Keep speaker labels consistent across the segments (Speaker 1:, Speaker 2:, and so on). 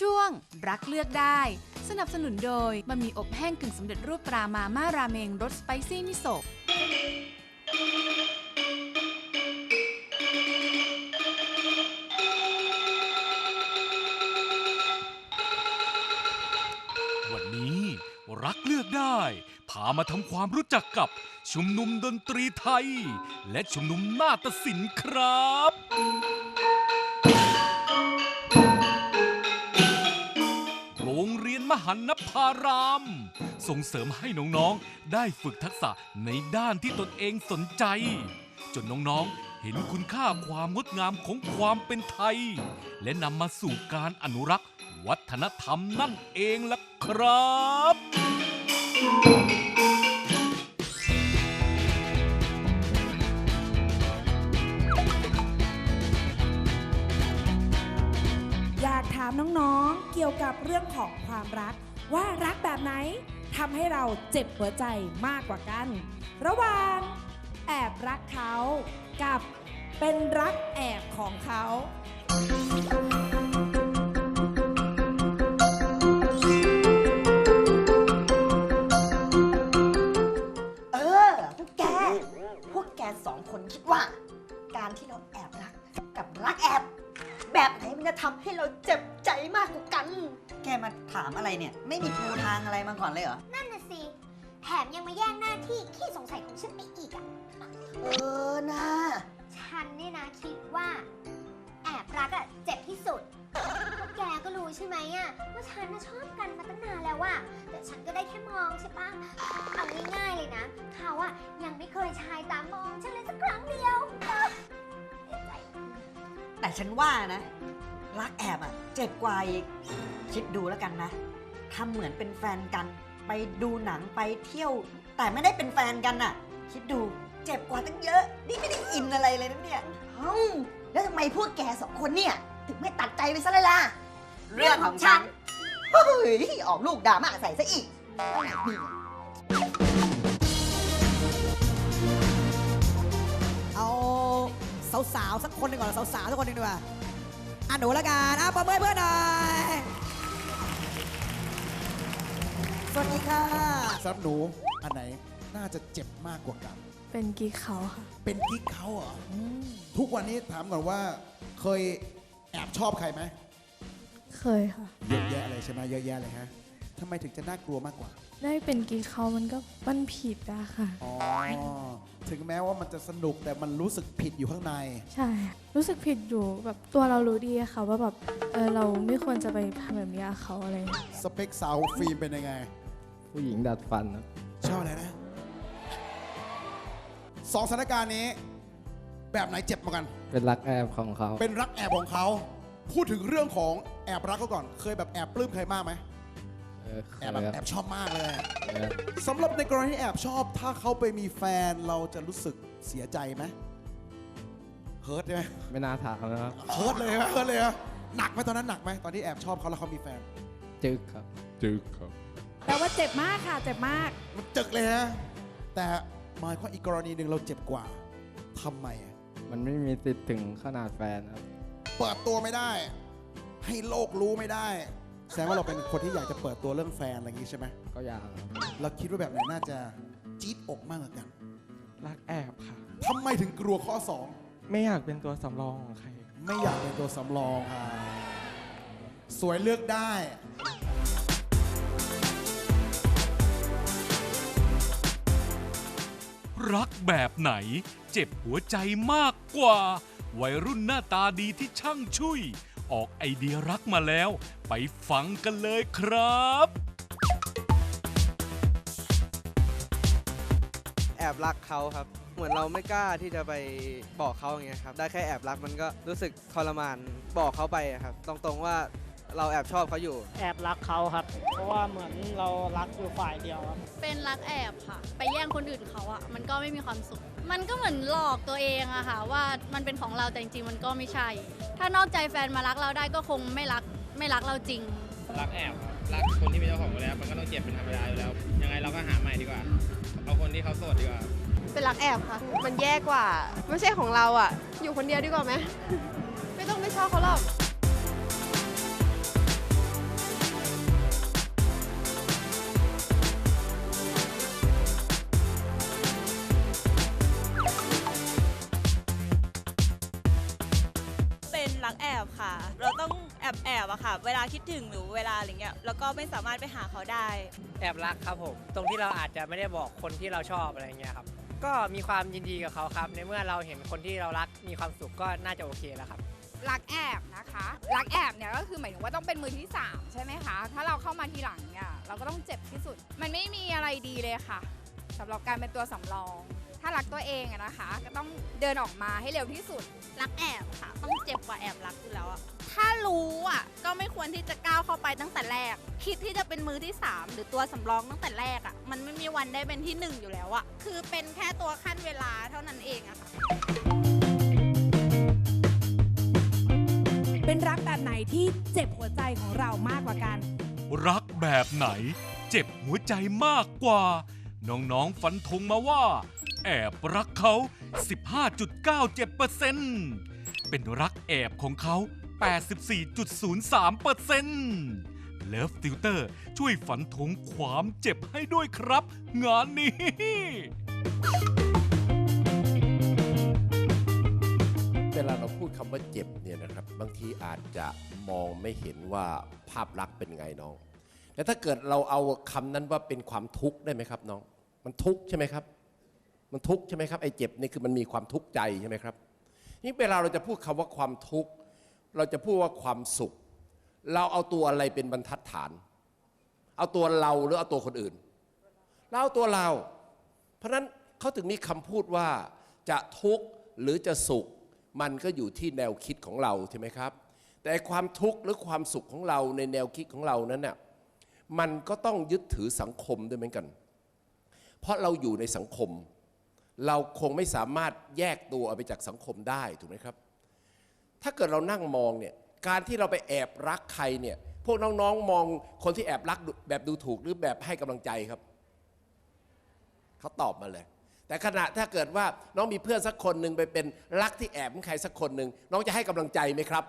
Speaker 1: ช่วงรักเลือกได้ สนับสนุนโดยบะหมี่อบแห้งกึ่งสำเร็จรูปตรามาม่าราเมงรสสไปซี่มิโซะ
Speaker 2: วันนี้รักเลือกได้ พามาทำความรู้จักกับชุมนุมดนตรีไทย และชุมนุมนาฏศิลป์ครับ หันนภาราม ส่งเสริมให้น้องๆ ได้ฝึกทักษะในด้านที่ตนเองสนใจ จนน้องๆ เห็นคุณค่าความงดงามของความเป็นไทย และนำมาสู่การอนุรักษ์ วัฒนธรรมนั่นเองล่ะครับ
Speaker 3: น้องๆ เกี่ยวกับเรื่องของความรัก ว่ารักแบบไหนทำให้เราเจ็บหัวใจมากกว่ากัน ระหว่างแอบรักเขากับเป็นรักแอบของเขา
Speaker 4: เออ พวกแก พวกแกสองคนคิดว่า การที่เราแอบรักกับรักแอบ แบบไหนมันจะทำให้เราเจ็บา
Speaker 5: ถามอะไรเนี่ย ไม่มีปูทางอะไรมาก่อนเลยเหรอ
Speaker 6: นั่นน่ะสิ แถมยังมาแย่งหน้าที่ขี้สงสัยของฉันไปอีกอะ
Speaker 4: เออนะ
Speaker 6: ฉันเนี่ยนะคิดว่า แอบรักอะเจ็บที่สุดพวกแกก็รู้ใช่ไหมอะว่าฉันน่ะชอบกันมาตั้งนานแล้วอะแต่ฉันก็ได้แค่มองใช่ปะเอาง่ายๆเลยนะ เขาอะยังไม่เคยชายตามองฉันเลยสักครั้งเดียวเสียใจ
Speaker 5: แต่ฉันว่านะ รักแอบอะเจ็บกว่าอีก คิดดูแล้วกันนะทำเหมือนเป็นแฟนกัน ไปดูหนังไปเที่ยว แต่ไม่ได้เป็นแฟนกันน่ะ คิดดูเจ็บกว่าตั้งเยอะ นี่ไม่ได้อินอะไรเลยนะเนี่ย
Speaker 4: เอ้าแล้วทำไมพวกแกสองคนเนี่ย ถึงไม่ตัดใจไปซะเลยล่ะ
Speaker 5: เรื่องของฉัน
Speaker 4: เฮ้ยออกลูกดราม่าใส่ซะอีกเอาไหนดี
Speaker 7: เอาสาวๆสักคนหนึ่งก่อนสาวๆสักคนหนึ่งดีกว่า อะหนูละกันอะประเมินเพื่อนหน่อยสวัสดีค่ะ
Speaker 8: สำหรับหนูอันไหนน่าจะเจ็บมากกว่ากัน
Speaker 9: เป็นกิ๊กเขาค่ะ
Speaker 8: เป็นกิ๊กเขาเหรออทุกวันนี้ถามก่อนว่า เคยแอบชอบใครไหม
Speaker 9: เคยค่ะ
Speaker 8: เยอะแยะเลยใช่ไหมเยอะแยะเลยฮะทำไมถึงจะน่ากลัวมากกว่า
Speaker 9: ได้เป็นกิ๊กเขามันก็มันผิดอะค่ะ
Speaker 8: อ๋อถึงแม้ว่ามันจะสนุกแต่มันรู้สึกผิดอยู่ข้างใน
Speaker 9: ใช่ รู้สึกผิดอยู่แบบตัวเรารู้ดีอะค่ะ ว่าแบบเออเราไม่ควรจะไปทำแบบนี้กับเขาอะไรอย่างเงี้ย
Speaker 8: สเปคสาวฟิล์มเป็นยังไง
Speaker 10: ผู้หญิงดัดฟันครับ
Speaker 8: ชอบอะไรนะสองสถานการณ์นี้ แบบไหนเจ็บมากัน
Speaker 10: เป็นรักแอบของเขา
Speaker 8: เป็นรักแอบของเขา พูดถึงเรื่องของแอบรักเขาก่อน เคยแบบแอบปลื้มใครมากไหม
Speaker 10: เออเค
Speaker 8: แอยบแบบ
Speaker 10: ครับ
Speaker 8: แอบชอบมากเลย
Speaker 10: เออ
Speaker 8: สำหรับในกรณีที่แอบชอบ ถ้าเขาไปมีแฟนเราจะรู้สึกเสียใจไหมเฮิร์ตใช่ไหม
Speaker 10: ไม่น่าถามนะครับ
Speaker 8: เฮิร์ตเลยไหมเฮิร์ตเลยไหมหนักไหมตอนนั้นหนักไหมตอนที่แอบชอบเขาแล้วเขามีแฟน
Speaker 10: จึกครับ จึกครับ
Speaker 3: แปลว่าเจ็บมากค่ะ เจ็บมาก
Speaker 8: มันจึกเลยฮะแต่หมายความอีกกรณีหนึ่งเราเจ็บกว่าทำไมอะ
Speaker 10: มันไม่มีติดถึงขนาดแฟนครับ
Speaker 8: เปิดตัวไม่ได้ ให้โลกรู้ไม่ได้ แสดงว่าเราเป็นคนที่อยากจะเปิดตัวเรื่องแฟนอะไรอย่างนี้ใช่ไหม
Speaker 10: ก็อยากครับ
Speaker 8: เราคิดว่าแบบไหนน่าจะจี๊ดอกมากกว่ากัน
Speaker 11: รักแอบค่ะ
Speaker 8: ทำไมถึงกลัวข้อสอง
Speaker 11: ไม่อยากเป็นตัวสำรองของใคร
Speaker 8: ไม่อยากเป็นตัวสำรองค่ะ สวยเลือกได้
Speaker 2: รักแบบไหน เจ็บหัวใจมากกว่า วัยรุ่นหน้าตาดีที่ช่างชุย ออกไอเดียรักมาแล้ว ไปฟังกันเลยครับ
Speaker 11: แอบรักเขาครับ เหมือนเราไม่กล้าที่จะไปบอกเขาอย่างเงี้ยครับ ได้แค่แอบรักมันก็รู้สึกทรมานบอกเขาไปอะครับ ตรงๆว่าเราแอบชอบเขาอยู่
Speaker 12: แอบรักเขาครับ เพราะว่าเหมือนเรารักอยู่ฝ่ายเดียวครับ
Speaker 13: เป็นรักแอบค่ะ ไปแย่งคนอื่นเขาอะมันก็ไม่มีความสุข มันก็เหมือนหลอกตัวเองอะค่ะว่ามันเป็นของเราแต่จริงๆมันก็ไม่ใช่ ถ้านอกใจแฟนมารักเราได้ก็คงไม่รักไม่รักเราจริง
Speaker 12: รักแอบครับรักคนที่มีเจ้าของไปแล้ว มันก็ต้องเจ็บเป็นธรรมดาอยู่แล้ว ยังไงเราก็หาใหม่ดีกว่า เอาคนที่เขาโสดดีกว่า
Speaker 9: เป็นรักแอบค่ะ มันแย่กว่า ไม่ใช่ของเราอะอยู่คนเดียวดีกว่าไหม ไม่ต้องไม่ชอบเขาหรอก
Speaker 14: รักแอบค่ะ เราต้องแอบแอบอะค่ะ เวลาคิดถึงหรือเวลาอะไรเงี้ยแล้วก็ไม่สามารถไปหาเขาได้
Speaker 15: แอบรักครับผม ตรงที่เราอาจจะไม่ได้บอกคนที่เราชอบอะไรเงี้ยครับ ก็มีความยินดีกับเขาครับ ในเมื่อเราเห็นคนที่เรารักมีความสุขก็น่าจะโอเคแล้วครับ
Speaker 16: รักแอบนะคะรักแอบเนี่ยก็คือหมายถึงว่าต้องเป็นมือที่ 3 ใช่ไหมคะ ถ้าเราเข้ามาทีหลังเนี่ยเราก็ต้องเจ็บที่สุด มันไม่มีอะไรดีเลยค่ะสำหรับการเป็นตัวสำรอง ถ้ารักตัวเองอะนะคะ ก็ต้องเดินออกมาให้เร็วที่สุด
Speaker 13: รักแอบค่ะ ต้องเจ็บกว่าแอบรักอยู่แล้วอะถ้ารู้อะก็ไม่ควรที่จะก้าวเข้าไปตั้งแต่แรก คิดที่จะเป็นมือที่ 3 หรือตัวสำรองตั้งแต่แรกอะมันไม่มีวันได้เป็นที่หนึ่งอยู่แล้วอะคือเป็นแค่ตัวขั้นเวลาเท่านั้นเองอะค่ะ
Speaker 3: เป็นรักแบบไหนที่เจ็บหัวใจของเรามากกว่ากัน
Speaker 2: รักแบบไหน เจ็บหัวใจมากกว่า น้องๆฟันธงมาว่า แอบรักเขา 15.97%เป็นรักแอบของเขา 84.03%เลิฟติวเตอร์ช่วยฝันธงความเจ็บให้ด้วยครับ งานนี้
Speaker 17: เวลาเราพูดคำว่าเจ็บเนี่ยนะครับบางทีอาจจะมองไม่เห็นว่าภาพลักษณ์เป็นไงน้อง แต่ถ้าเกิดเราเอาคำนั้นว่าเป็นความทุกข์ได้ไหมครับน้อง มันทุกข์ใช่ไหมครับ มันทุกข์ใช่ไหมครับไอ้เจ็บนี่คือมันมีความทุกข์ใจใช่ไหมครับนี่เวลาเราจะพูดคำว่าความทุกข์เราจะพูดว่าความสุข เราเอาตัวอะไรเป็นบรรทัดฐาน เอาตัวเราหรือเอาตัวคนอื่น เราเอาตัวเรา เพราะฉะนั้นเขาถึงมีคำพูดว่าจะทุกข์หรือจะสุข มันก็อยู่ที่แนวคิดของเราใช่ไหมครับ แต่ความทุกข์หรือความสุขของเราในแนวคิดของเรานั้นน่ะมันก็ต้องยึดถือสังคมด้วยเหมือนกัน เพราะเราอยู่ในสังคม เราคงไม่สามารถแยกตัวออกไปจากสังคมได้ถูกไหมครับ ถ้าเกิดเรานั่งมองเนี่ยการที่เราไปแอบรักใครเนี่ยพวกน้องๆมองคนที่แอบรักแบบดูถูกหรือแบบให้กำลังใจครับเขาตอบมาเลย แต่ขณะถ้าเกิดว่าน้องมีเพื่อนสักคนหนึ่งไปเป็นรักที่แอบของใครสักคนหนึ่งน้องจะให้กำลังใจไหมครับ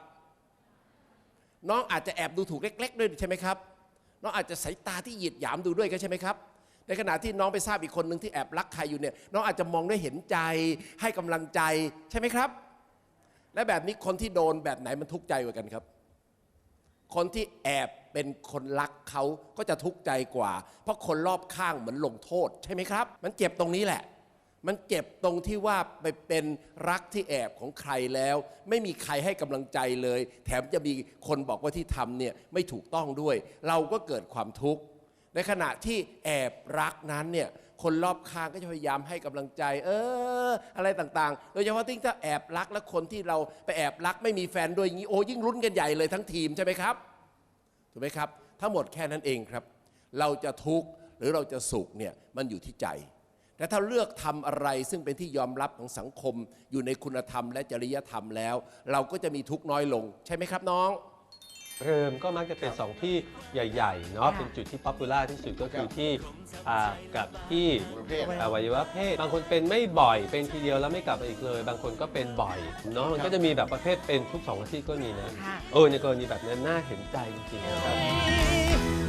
Speaker 17: น้องอาจจะแอบดูถูกเล็ก ๆ ด้วยใช่ไหมครับน้องอาจจะสายตาที่เหยียดหยามดูด้วยก็ใช่ไหมครับ ในขณะที่น้องไปทราบอีกคนหนึ่งที่แอบรักใครอยู่เนี่ยน้องอาจจะมองด้วยเห็นใจให้กำลังใจใช่ไหมครับ และแบบนี้คนที่โดนแบบไหนมันทุกข์ใจกว่ากันครับ คนที่แอบเป็นคนรักเขาก็จะทุกข์ใจกว่า เพราะคนรอบข้างเหมือนลงโทษใช่ไหมครับ มันเจ็บตรงนี้แหละ มันเจ็บตรงที่ว่าไปเป็นรักที่แอบของใครแล้ว ไม่มีใครให้กำลังใจเลย แถมจะมีคนบอกว่าที่ทำเนี่ยไม่ถูกต้องด้วย เราก็เกิดความทุกข์ ในขณะที่แอบรักนั้นเนี่ยคนรอบข้างก็จะพยายามให้กำลังใจ เออ อะไรต่างๆ โดยเฉพาะที่ถ้าแอบรักและคนที่เราไปแอบรักไม่มีแฟนด้วยอย่างนี้โอ้ยิ่งลุ้นกันใหญ่เลยทั้งทีมใช่ไหมครับถูกไหมครับ ทั้งหมดแค่นั้นเองครับ เราจะทุกข์หรือเราจะสุขเนี่ยมันอยู่ที่ใจ แต่ถ้าเลือกทำอะไรซึ่งเป็นที่ยอมรับของสังคม อยู่ในคุณธรรมและจริยธรรมแล้ว เราก็จะมีทุกข์น้อยลง ใช่ไหมครับน้อง
Speaker 18: เริมก็มักจะเป็นสองที่ใหญ่ๆเนาะเป็นจุดที่ป๊อปปูล่าที่สุดก็คือที่อ่ากับที่อวัยวะเพศ บางคนเป็นไม่บ่อยเป็นทีเดียวแล้วไม่กลับมาอีกเลย บางคนก็เป็นบ่อยเนาะมันก็จะมีแบบประเภทเป็นทุกสองอาทิตย์ก็มีนะเออในกรณีแบบนั้นน่าเห็นใจจริงๆนะครับ